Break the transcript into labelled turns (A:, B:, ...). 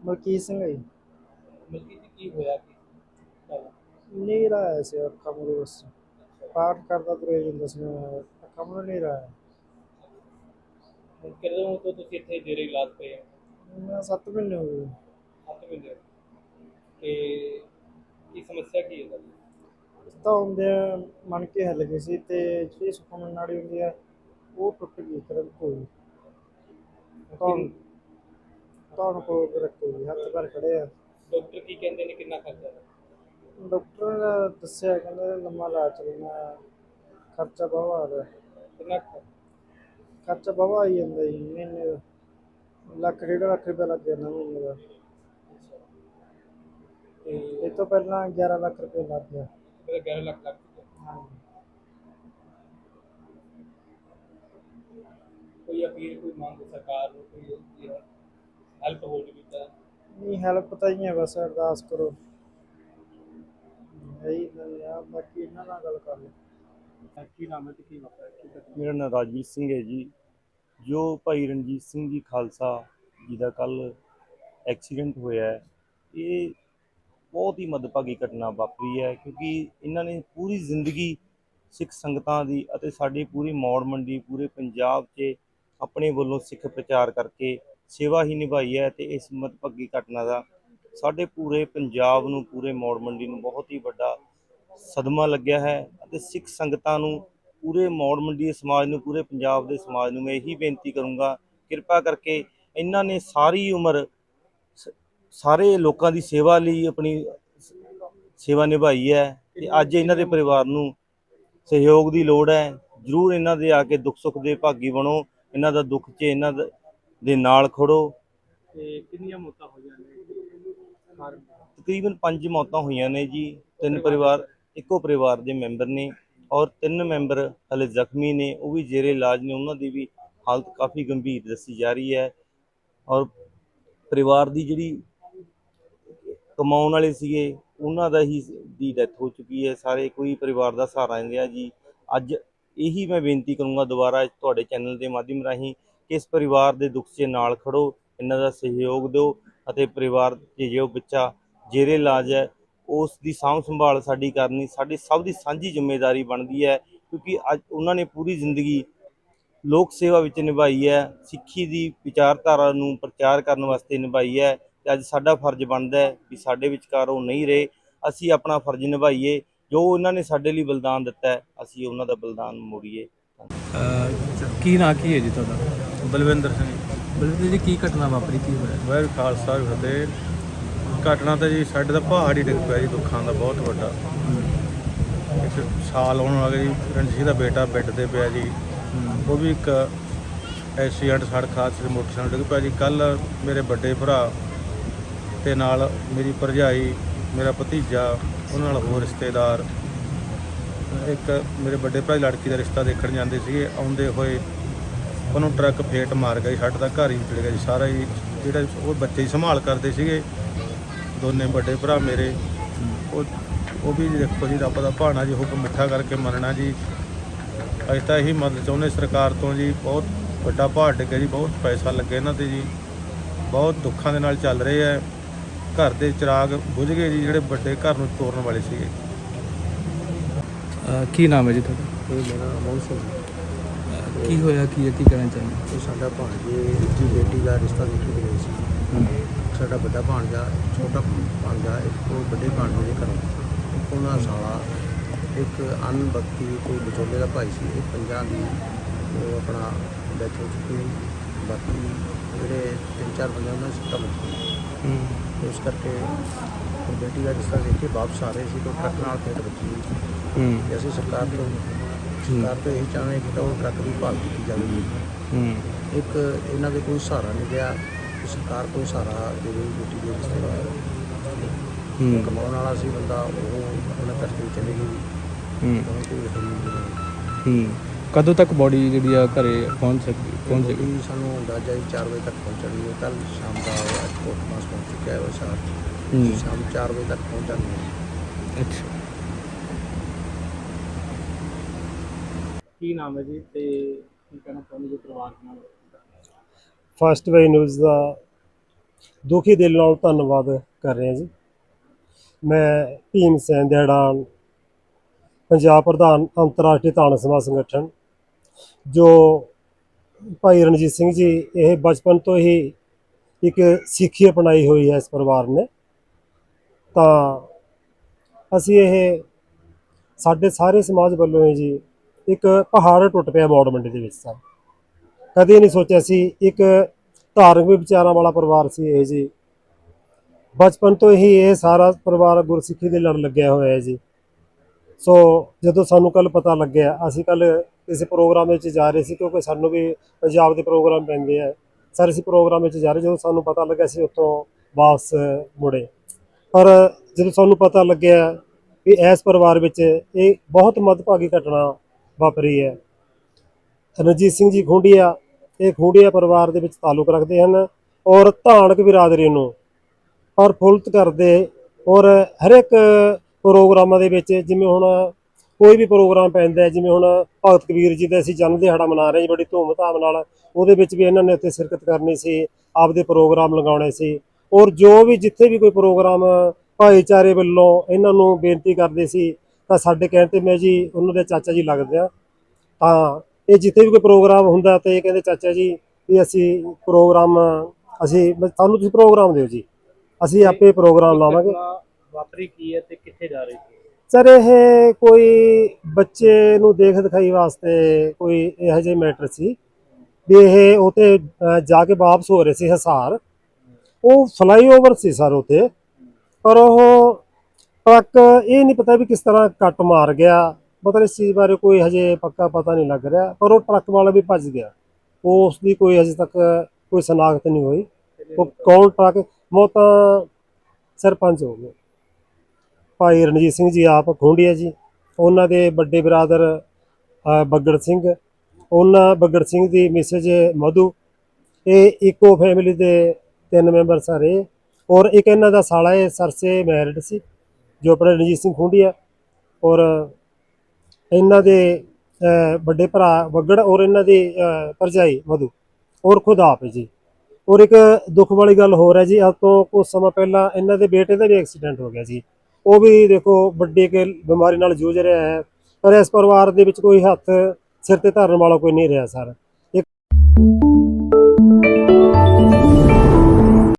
A: ਮਲਕੀਤ ਸਿੰਘ ਹੈ ਜੀ।
B: ਮਿਲਕੀ ਜੀ ਕੀ ਹੋਇਆ ਕੀ ਗੱਲ?
A: ਹਨੇਰਾ ਆਇਆ ਸੀ ਅੱਖਾਂ ਮੂਰੇ ਬਸ ਪਾਠ ਕਰਦਾ ਤੁਰੇ ਜਾਂਦਾ ਸੀ ਮੈਂ ਅੱਖਾਂ ਮੂਰੇ ਹਨੇਰਾ ਆਇਆ
B: ਹੁਣ ਕਦੋਂ ਤੋਂ ਤੁਸੀਂ ਇੱਥੇ ਜੇਰੇ ਇਲਾਜ ਪਏ ਹੋ
A: ਮੈਂ 7 ਮਹੀਨੇ ਹੋ ਗਏ
B: ਸੱਤ ਮਹੀਨੇ ਹੋ ਗਏ। ਤੇ ਕੀ ਸਮੱਸਿਆ ਕੀ ਹੈ ਤੁਹਾਡੀ
A: ਇਸ ਤਾਂ ਹੁੰਦੇ ਆ, ਮਨ ਕੇ ਹਿੱਲ ਗਈ ਸੀ ਤੇ ਜਿਹੜੀ ਸੁਖਮਨ ਨਾੜੀ ਹੁੰਦੀ ਹੈ ਉਹ ਟੁੱਟ ਗਈ ਕਰਮ ਕੋਈ ਕੌਣ ਕੌਣ ਕੋ ਰੱਖੋ ਜੀ ਹੱਥ ਪੈਰ ਖੜੇ ਆ।
B: ਡਾਕਟਰ ਕੀ ਕਹਿੰਦੇ ਨੇ ਕਿੰਨਾ ਖਰਚਾ ਹੈ?
A: ਡਾਕਟਰ ਨੇ ਦੱਸਿਆ ਕਹਿੰਦੇ ਲੰਮਾ ਇਲਾਜ ਚੱਲਣਾ ਖਰਚਾ ਬਹੁਤ ਆ ਰਿਹਾ।
B: ਕਿੰਨਾ ਕੁ?
A: ਖਰਚਾ? ਬਹੁਤ ਆਈ ਜਾਂਦਾ ਜੀ ਮਹੀਨੇ ਦਾ। ਲੱਖ ਡੇਢ ਲੱਖ ਰੁਪਏ ਲੱਗ ਜਾਂਦਾ ਮਹੀਨੇ ਦਾ।
B: ਤੇ
A: ਇਹ ਤੋਂ ਪਹਿਲਾਂ 11 ਲੱਖ ਰੁਪਏ ਲੱਗ ਗਿਆ।
B: ਮੇਰਾ 11 ਲੱਖ ਲੱਗ ਚੁੱਕਾ
A: ਹਾਂਜੀ।
B: ਕੋਈ ਅਪੀਲ ਕੋਈ ਮੰਗ ਸਰਕਾਰ ਨੂੰ ਕੋਈ ਹੈਲਪ ਹੋ? ਜੂਗੀ ਤਾਂ?
A: ਨਹੀਂ ਹੈਲਪ ਤਾਂ ਹੀ ਹੈ ਬਸ ਅਰਦਾਸ ਕਰੋ। ਇਹੀ ਤਾਂ ਆ ਬਾਕੀ ਇਹਨਾਂ ਨਾਲ ਗੱਲ ਕਰ ਲਓ।
B: ਕੀ ਨਾਮ ਹੈ ਤੇ ਕੀ ਵਾਪਰਿਆ?
C: ਮੇਰਾ ਨਾਮ ਰਾਜਵੀਰ ਸਿੰਘ ਹੈ ਜੀ। ਜੋ ਭਾਈ ਰਣਜੀਤ ਸਿੰਘ ਜੀ ਖਾਲਸਾ ਜੀ ਦਾ ਕੱਲ ਐਕਸੀਡੈਂਟ ਹੋਇਆ ਹੈ ਇਹ ਬਹੁਤ ਹੀ ਮੱਦਭਾਗੀ ਘਟਨਾ ਵਾਪਰੀ ਹੈ ਕਿਉਂਕਿ ਇਹਨਾਂ ਨੇ ਪੂਰੀ ਜ਼ਿੰਦਗੀ ਸਿੱਖ ਸੰਗਤਾਂ ਦੀ ਅਤੇ ਸਾਡੀ ਪੂਰੀ ਮੌੜ ਮੰਡੀ ਪੂਰੇ ਪੰਜਾਬ 'ਚ ਆਪਣੇ ਵੱਲੋਂ ਸਿੱਖ ਪ੍ਰਚਾਰ ਕਰਕੇ ਸੇਵਾ ਹੀ ਨਿਭਾਈ ਹੈ ਤੇ ਇਸ ਮੱਦਭਾਗੀ ਘਟਨਾ ਦਾ। ਸਾਡੇ ਪੂਰੇ ਪੰਜਾਬ ਨੂੰ, ਪੂਰੇ ਮੌੜ ਮੰਡੀ ਨੂੰ ਬਹੁਤ ਹੀ ਵੱਡਾ ਸਦਮਾ ਲੱਗਿਆ ਹੈ ਅਤੇ ਸਿੱਖ ਸੰਗਤਾਂ ਨੂੰ ਪੂਰੇ ਮੌੜ ਮੰਡੀ ਦੇ ਸਮਾਜ ਨੂੰ, ਪੂਰੇ ਪੰਜਾਬ ਦੇ ਸਮਾਜ ਨੂੰ ਮੈਂ ਇਹੀ ਬੇਨਤੀ ਕਰੂੰਗਾ, ਕਿਰਪਾ ਕਰਕੇ ਇਹਨਾਂ ਨੇ ਸਾਰੀ ਉਮਰ ਸ- ਸਾਰੇ ਲੋਕਾਂ ਦੀ ਸੇਵਾ ਲਈ ਆਪਣੀ ਸੇਵਾ ਨਿਭਾਈ ਹੈ ਤੇ ਅੱਜ ਇਹਨਾਂ ਦੇ ਪਰਿਵਾਰ ਨੂੰ ਸਹਿਯੋਗ ਦੀ ਲੋੜ ਹੈ। ਜਰੂਰ ਇਹਨਾਂ ਦੇ ਆ ਕੇ ਦੁੱਖ ਸੁੱਖ ਦੇ ਭਾਗੀ ਬਣੋ, ਇਹਨਾਂ ਦਾ ਦੁੱਖ 'ਚ ਇਹਨਾਂ ਦਾ- ਦੇ ਨਾਲ ਖੜੋ।
B: ਤੇ ਕਿੰਨੀਆਂ ਮੌਤਾਂ ਹੋਈਆਂ ਨੇ?
C: ਤਕਰੀਬਨ ਪੰਜ ਮੌਤਾਂ ਹੋਈਆਂ ਨੇ ਜੀ। ਤਿੰਨ ਪਰਿਵਾਰ ਇੱਕੋ ਪਰਿਵਾਰ ਦੇ ਮੈਂਬਰ ਨੇ ਔਰ ਤਿੰਨ ਮੈਂਬਰ ਹਲੇ ਜ਼ਖਮੀ ਨੇ। ਉਹ ਵੀ ਜੇਰੇ ਇਲਾਜ ਨੇ। ਉਹਨਾਂ ਦੀ ਵੀ ਹਾਲਤ ਕਾਫੀ ਗੰਭੀਰ ਦੱਸੀ ਜਾ ਰਹੀ ਹੈ। ਔਰ ਪਰਿਵਾਰ ਦੀ ਜਿਹੜੀ ਕਮਾਉਣ ਵਾਲੇ ਸੀਗੇ ਉਹਨਾਂ ਦਾ ਹੀ ਦੀ ਡੈਥ ਹੋ ਚੁੱਕੀ ਹੈ। ਸਾਰੇ ਕੋਈ ਪਰਿਵਾਰ ਦਾ ਸਹਾਰਾ ਨਹੀਂ ਰਿਹਾ ਜੀ। ਅੱਜ ਇਹੀ ਮੈਂ ਬੇਨਤੀ ਕਰੂੰਗਾ ਦੁਬਾਰਾ ਤੁਹਾਡੇ ਚੈਨਲ ਦੇ ਮਾਧਿਅਮ ਰਾਹੀਂ ਇਸ ਪਰਿਵਾਰ ਦੇ ਦੁੱਖ 'ਚ ਨਾਲ ਖੜੋ, ਇਹਨਾਂ ਦਾ ਸਹਿਯੋਗ ਦਿਓ ਅਤੇ ਪਰਿਵਾਰ 'ਚ ਜੋ ਬੱਚਾ ਜੇਰੇ ਇਲਾਜ ਹੈ, ਉਸ ਦੀ ਸਾਂਭ ਸੰਭਾਲ ਸਾਡੀ ਕਰਨੀ, ਸਾਡੀ ਸਭ ਦੀ ਸਾਂਝੀ ਜ਼ਿੰਮੇਵਾਰੀ ਬਣਦੀ ਹੈ ਕਿਉਂਕਿ ਅੱਜ ਉਹਨਾਂ ਨੇ ਪੂਰੀ ਜ਼ਿੰਦਗੀ ਲੋਕ ਸੇਵਾ ਵਿੱਚ ਨਿਭਾਈ ਹੈ, ਸਿੱਖੀ ਦੀ ਵਿਚਾਰਧਾਰਾ ਨੂੰ ਪ੍ਰਚਾਰ ਕਰਨ ਵਾਸਤੇ ਨਿਭਾਈ ਹੈ ਤੇ ਅੱਜ ਸਾਡਾ ਫਰਜ਼ ਬਣਦਾ ਹੈ ਕਿ ਸਾਡੇ ਵਿਚਕਾਰ ਉਹ ਨਹੀਂ ਰਹੇ, ਅਸੀਂ ਆਪਣਾ ਫਰਜ਼ ਨਿਭਾਈਏ, ਜੋ ਉਹਨਾਂ ਨੇ ਸਾਡੇ ਲਈ ਬਲਿਦਾਨ ਦਿੱਤਾ ਹੈ, ਅਸੀਂ ਉਹਨਾਂ ਦਾ ਬਲਿਦਾਨ ਮੋੜੀਏ।
D: ਕੀ ਨਾਂ ਕੀ ਹੈ ਜੀ ਤੁਹਾਡਾ?
E: ਬਲਵਿੰਦਰ ਸਿੰਘ।
D: ਬਲਵਿੰਦਰ ਜੀ ਕੀ ਘਟਨਾ ਵਾਪਰੀ? ਕੀ ਹੋਇਆ?
E: ਵਾਹਿਗੁਰੂ ਖਾਲਸਾ ਵਾਹਿਗੁਰੂ ਫਤਿਹ। ਘਟਨਾ ਤਾਂ ਜੀ ਸਾਡੇ ਦਾ ਪਹਾੜ ਹੀ ਡਿੱਗ ਪਿਆ ਜੀ ਦੁੱਖਾਂ ਦਾ ਬਹੁਤ ਵੱਡਾ। ਇੱਕ ਸਾਲ ਹੋਣ ਵਾਲਾ ਜੀ ਰਣਜੀਤ ਦਾ ਬੇਟਾ ਬੈੱਡ ਤੇ ਪਿਆ ਜੀ। ਉਹ ਵੀ ਇੱਕ ਐਕਸੀਡੈਂਟ ਸੜਕ ਹਾਦਸੇ 'ਚ ਮੋਟਰਸਾਈਕਲ ਡਿੱਗ ਪਿਆ ਜੀ। ਕੱਲ ਮੇਰੇ ਵੱਡੇ ਭਰਾ ਤੇ ਨਾਲ ਮੇਰੀ ਭਰਜਾਈ ਮੇਰਾ ਭਤੀਜਾ ਉਹਨਾਂ ਨਾਲ ਹੋਰ ਰਿਸ਼ਤੇਦਾਰ। ਇੱਕ ਮੇਰੇ ਵੱਡੇ ਭਾਈ ਲੜਕੀ ਦਾ ਰਿਸ਼ਤਾ ਦੇਖਣ ਜਾਂਦੇ ਸੀਗੇ ਆਉਂਦੇ ਹੋਏ ਉਹਨੂੰ ਟਰੱਕ ਫੇਟ ਮਾਰ ਗਿਆ ਜੀ ਤਾਂ ਘਰ ਹੀ ਚੜ ਗਿਆ ਜੀ। ਸਾਰਾ ਹੀ ਜਿਹੜਾ ਉਹ ਬੱਚੇ ਹੀ ਸੰਭਾਲ ਕਰਦੇ ਸੀਗੇ। ਦੋਨੇ ਵੱਡੇ ਭਰਾ ਮੇਰੇ। ਉਹ ਉਹ ਵੀ ਜੀ ਦੇਖੋ ਜੀ ਰੱਬ ਦਾ ਭਾਣਾ ਜੀ ਹੁਕਮ ਮਿੱਠਾ ਕਰਕੇ ਮੰਨਣਾ ਜੀ। ਅਸੀਂ ਤਾਂ ਇਹੀ ਮਦਦ ਚਾਹੁੰਦੇ ਸਰਕਾਰ ਤੋਂ ਜੀ। ਬਹੁਤ ਵੱਡਾ ਪਹਾੜ ਡਿੱਗਿਆ ਜੀ ਬਹੁਤ ਪੈਸਾ ਲੱਗੇ ਇਹਨਾਂ ਤੇ ਜੀ। ਬਹੁਤ ਦੁੱਖਾਂ ਦੇ ਨਾਲ ਚੱਲ ਰਹੇ ਆ ਘਰ ਦੇ ਚਿਰਾਗ ਬੁਝ ਗਏ ਜੀ ਜਿਹੜੇ ਵੱਡੇ ਘਰ ਨੂੰ ਤੋੜਨ ਵਾਲੇ ਸੀਗੇ।
D: ਕੀ ਨਾਮ ਹੈ ਜੀ ਤੁਹਾਡਾ?
A: ਮੇਰਾ ਅਮੋਲ ਸਿੰਘ
D: ਕੀ ਹੋਇਆ ਕੀ ਹੈ ਕੀ ਕਹਿਣਾ ਚਾਹੁੰਦੇ
A: ਇਹ ਸਾਡਾ ਭਾਣਜੇ ਦੀ ਬੇਟੀ ਦਾ ਰਿਸ਼ਤਾ ਦੇਖੀ ਗਈ ਸੀ। ਸਾਡਾ ਵੱਡਾ ਭਾਣਜਾ ਛੋਟਾ ਭਾਣਜਾ ਇੱਕ ਉਹ ਵੱਡੇ ਭਾਣਜੇ ਦੇ ਘਰੋਂ। ਉਹਨਾਂ ਸਾਲਾ ਇੱਕ ਅਨਬਖਤੀ ਕੋਈ ਵਿਚੋਲੇ ਦਾ ਭਾਈ ਸੀ। ਇਹ ਪੰਜਾਂ ਦੀ ਉਹ ਆਪਣਾ ਡੈਥ ਹੋ ਚੁੱਕੀ ਬਾਕੀ ਜਿਹੜੇ ਤਿੰਨ ਚਾਰ ਬੰਦੇ ਉਹਨਾਂ ਦੀ ਸੱਟਾਂ ਵੱਜੀਆਂ ਇਸ ਕਰਕੇ ਉਹ ਬੇਟੀ ਦਾ ਰਿਸ਼ਤਾ ਦੇਖ ਕੇ ਵਾਪਸ ਆ ਰਹੇ ਸੀ। ਤਾਂ ਟਰੱਕ ਨਾਲ ਫੇਟ ਵੱਜੀ
D: ਹੂੰ।
A: ਤੇ ਅਸੀਂ ਸਰਕਾਰ ਤੋਂ ਸਰਕਾਰ ਤੋਂ ਇਹ ਚਾਹੁੰਦੇ ਕਿ ਤਾਂ ਉਹ ਟਰੱਕ ਦੀ ਭਾਲ ਕੀਤੀ ਜਾਵੇ।
D: ਹੂੰ।
A: ਇੱਕ ਇਹਨਾਂ ਦੇ ਕੋਈ ਸਹਾਰਾ ਨਹੀਂ ਕਿ ਸਰਕਾਰ ਕੋਈ ਸਹਾਰਾ ਦੇਵੇ ਬੇਟੀ ਦੇ ਰਿਸ਼ਤੇ ਦਾ
D: ਹੂੰ।
A: ਕਮਾਉਣ ਵਾਲਾ ਸੀ ਬੰਦਾ ਉਹ ਉਹਨਾਂ ਕਰਕੇ ਚਲੇ ਗਈ।
D: ਹੂੰ। ਕਦੋਂ ਤੱਕ ਬੋਡੀ ਜਿਹੜੀ ਆ ਘਰੇ ਪਹੁੰਚ ਸਕਦੀ ਪਹੁੰਚ
A: ਬੋਡੀ ਸਾਨੂੰ ਅੰਦਾਜ਼ਾ ਹੀ 4 ਵਜੇ ਤੱਕ ਪਹੁੰਚਣੀ ਹੈ। ਕੱਲ ਸ਼ਾਮ ਦਾ ਐਕਸਪੋਰਟ ਮਾਸ ਪਹੁੰਚ ਚੁੱਕਿਆ ਹੈ ਉਹ ਸ਼ਾਮ
D: ਹੂੰ।
A: ਸ਼ਾਮ 4 ਵਜੇ ਤੱਕ ਪਹੁੰਚ ਹੈ।
D: ਅੱਛਾ।
B: ਕੀ ਨਾਮ ਹੈ ਜੀ ਤੇ ਕੀ ਕਹਿਣਾ ਚਾਹੁੰਦੇ ਜੀ ਪਰਿਵਾਰ ਨਾਲ?
F: ਫਸਟ ਵੇ ਨਿਊਜ਼ ਦਾ ਦੁਖੀ ਦਿਲ ਨਾਲ ਧੰਨਵਾਦ ਕਰ ਰਿਹਾ ਜੀ। ਮੈਂ ਭੀਮ ਸੈਨ ਦਿਹਾੜਾਂ ਪੰਜਾਬ ਪ੍ਰਧਾਨ ਅੰਤਰਰਾਸ਼ਟਰੀ ਤਾਣ ਸਮਾਜ ਸੰਗਠਨ, ਜੋ ਭਾਈ ਰਣਜੀਤ ਸਿੰਘ ਜੀ, ਇਹ ਬਚਪਨ ਤੋਂ ਹੀ ਇੱਕ ਸਿੱਖੀ ਅਪਣਾਈ ਹੋਈ ਹੈ ਇਸ ਪਰਿਵਾਰ ਨੇ। ਤਾਂ ਅਸੀਂ ਇਹ ਸਾਡੇ ਸਾਰੇ ਸਮਾਜ ਵੱਲੋਂ ਹੀ ਜੀ ਇੱਕ ਪਹਾੜ ਟੁੱਟ ਪਿਆ ਮੌੜ ਮੰਡੀ ਦੇ ਵਿੱਚ ਸਰ ਕਦੇ ਨਹੀਂ ਸੋਚਿਆ ਸੀ, ਇੱਕ ਧਾਰਮਿਕ ਵਿਚਾਰਾਂ ਵਾਲਾ ਪਰਿਵਾਰ ਸੀ ਇਹ ਜੀ। ਬਚਪਨ ਤੋਂ ਹੀ ਇਹ ਸਾਰਾ ਪਰਿਵਾਰ ਗੁਰਸਿੱਖੀ ਦੇ ਲੜ ਲੱਗਿਆ ਹੋਇਆ ਹੈ ਜੀ। ਸੋ ਜਦੋਂ ਸਾਨੂੰ ਕੱਲ ਪਤਾ ਲੱਗਿਆ, ਅਸੀਂ ਕੱਲ ਕਿਸੇ ਪ੍ਰੋਗਰਾਮ ਵਿੱਚ ਜਾ ਰਹੇ ਸੀ ਕਿਉਂਕਿ ਸਾਨੂੰ ਵੀ ਪੰਜਾਬ ਦੇ ਪ੍ਰੋਗਰਾਮ ਪੈਂਦੇ ਆ। ਸਰ, ਅਸੀਂ ਪ੍ਰੋਗਰਾਮ ਵਿੱਚ ਜਾ ਰਹੇ ਜਦੋਂ ਸਾਨੂੰ ਪਤਾ ਲੱਗਿਆ ਸੀ ਉੱਥੋਂ ਵਾਪਸ ਮੁੜੇ। ਪਰ ਜਦੋਂ ਸਾਨੂੰ ਪਤਾ ਲੱਗਿਆ ਵੀ ਇਸ ਪਰਿਵਾਰ ਵਿੱਚ ਇਹ ਬਹੁਤ ਮੱਦਭਾਗੀ ਘਟਨਾ ਵਾਪਰੀ ਹੈ। ਰਣਜੀਤ ਸਿੰਘ ਜੀ ਖੁੰਡੀਆ, ਇਹ ਖੁੰਡੀਆ ਪਰਿਵਾਰ ਦੇ ਵਿੱਚ ਤਾਲੁਕ ਰੱਖਦੇ ਹਨ ਔਰ ਧਾਨਕ ਬਿਰਾਦਰੀ ਨੂੰ ਪ੍ਰਫੁੱਲਤ ਕਰਦੇ ਔਰ ਹਰ ਇੱਕ ਪ੍ਰੋਗਰਾਮਾਂ ਦੇ ਵਿੱਚ ਜਿਵੇਂ ਹੁਣ ਕੋਈ ਵੀ ਪ੍ਰੋਗਰਾਮ ਪੈਂਦਾ ਜਿਵੇਂ ਹੁਣ ਭਗਤ ਕਬੀਰ ਜੀ ਦਾ ਅਸੀਂ ਜਨਮ ਦਿਹਾੜਾ ਮਨਾ ਰਹੇ ਬੜੀ ਧੂਮ-ਧਾਮ ਨਾਲ ਉਹਦੇ ਵਿੱਚ ਵੀ ਇਹਨਾਂ ਨੇ ਉੱਥੇ ਸ਼ਿਰਕਤ ਕਰਨੀ ਸੀ, ਆਪਦੇ ਪ੍ਰੋਗਰਾਮ ਲਗਾਉਣੇ ਸੀ ਔਰ ਜੋ ਵੀ ਜਿੱਥੇ ਵੀ ਕੋਈ ਪ੍ਰੋਗਰਾਮ ਭਾਈਚਾਰੇ ਵੱਲੋਂ ਇਹਨਾਂ ਨੂੰ ਬੇਨਤੀ ਕਰਦੇ ਸੀ ਤਾਂ ਸਾਡੇ ਕਹਿਣ ਤੇ ਮੈਂ ਜੀ ਉਹਨਾਂ ਦੇ ਚਾਚਾ ਜੀ ਲੱਗਦੇ ਆ। ਤਾਂ ਇਹ ਜਿੱਥੇ ਵੀ ਕੋਈ ਪ੍ਰੋਗਰਾਮ ਹੁੰਦਾ ਤੇ ਇਹ ਕਹਿੰਦੇ ਚਾਚਾ ਜੀ ਵੀ ਅਸੀਂ ਪ੍ਰੋਗਰਾਮ ਅਸੀਂ ਸਾਨੂੰ ਤੁਸੀਂ ਪ੍ਰੋਗਰਾਮ ਦਿਓ ਜੀ। ਅਸੀਂ ਆਪੇ ਪ੍ਰੋਗਰਾਮ ਲਾਵਾਂਗੇ।
B: ਵਾਪਰੀ ਕੀ ਹੈ ਤੇ ਕਿੱਥੇ ਜਾ ਰਹੀ ਸੀ?
F: ਸਰ ਇਹ ਕੋਈ ਬੱਚੇ ਨੂੰ ਦੇਖ ਦਿਖਾਈ ਵਾਸਤੇ ਕੋਈ ਇਹੋ ਜਿਹੀ ਮੈਟਰ ਸੀ ਵੀ ਇਹ ਉਤੇ ਜਾ ਕੇ ਵਾਪਸ ਹੋ ਰਹੇ ਸੀ ਹਸਾਰ। ਉਹ ਫਲਾਈਓਵਰ ਸੀ ਸਰ ਉਤੇ ਪਰ ਉਹ ਟਰੱਕ ਇਹ ਨਹੀਂ ਪਤਾ ਵੀ ਕਿਸ ਤਰ੍ਹਾਂ ਕੱਟ ਮਾਰ ਗਿਆ। ਮਤਲਬ ਇਸ ਚੀਜ਼ ਬਾਰੇ ਕੋਈ ਹਜੇ ਪੱਕਾ ਪਤਾ ਨਹੀਂ ਲੱਗ ਰਿਹਾ, ਪਰ ਉਹ ਟਰੱਕ ਵਾਲਾ ਵੀ ਭੱਜ ਗਿਆ। ਉਹ ਉਸ ਦੀ ਕੋਈ ਹਜੇ ਤੱਕ ਕੋਈ ਸ਼ਨਾਖਤ ਨਹੀਂ ਹੋਈ। ਉਹ ਕੌਣ ਟਰੱਕ? ਉਹ ਤਾਂ ਸਰਪੰਚ ਹੋ ਗਏ। ਭਾਈ ਰਣਜੀਤ ਸਿੰਘ ਜੀ ਆਪ ਖੁੰਡੀਆ ਜੀ। ਉਹਨਾਂ ਦੇ ਵੱਡੇ ਬਰਾਦਰ ਬੱਗੜ ਸਿੰਘ। ਉਹਨਾਂ, ਬੱਗੜ ਸਿੰਘ ਦੀ ਮਿਸਜ ਮਧੂ। ਇਹ ਇੱਕੋ ਫੈਮਿਲੀ ਦੇ ਤਿੰਨ ਮੈਂਬਰ ਸਾਰੇ ਔਰ ਇੱਕ ਇਹਨਾਂ ਦਾ ਸਾਲਾ ਇਹ ਸਰਸੇ ਮੈਰਿਡ ਸੀ। ਜੋ ਆਪਣੇ ਰਣਜੀਤ ਸਿੰਘ ਖੁੰਡੀਆ ਔਰ ਇਹਨਾਂ ਦੇ ਵੱਡੇ ਭਰਾ ਬੱਗੜ ਔਰ ਇਹਨਾਂ ਦੀ ਅ, ਭਰਜਾਈ ਮਧੂ ਔਰ ਖੁਦ ਆਪ ਜੀ। ਔਰ ਇੱਕ ਦੁੱਖ ਵਾਲੀ ਗੱਲ ਹੋਰ ਹੈ ਜੀ ਅੱਜ ਤੋਂ ਕੁਝ ਸਮਾਂ ਪਹਿਲਾਂ ਇਹਨਾਂ ਦੇ ਬੇਟੇ ਦਾ ਵੀ ਐਕਸੀਡੈਂਟ ਹੋ ਗਿਆ ਜੀ। ਉਹ ਵੀ ਦੇਖੋ ਵੱਡੀ ਕੇ ਬਿਮਾਰੀ ਨਾਲ ਜੂਝ ਰਿਹਾ ਹੈ ਪਰ ਇਸ ਪਰਿਵਾਰ ਦੇ ਵਿੱਚ ਕੋਈ ਹੱਥ ਸਿਰ ਤੇ ਧਰਨ ਵਾਲਾ ਕੋਈ ਨਹੀਂ ਰਿਹਾ ਸਰ।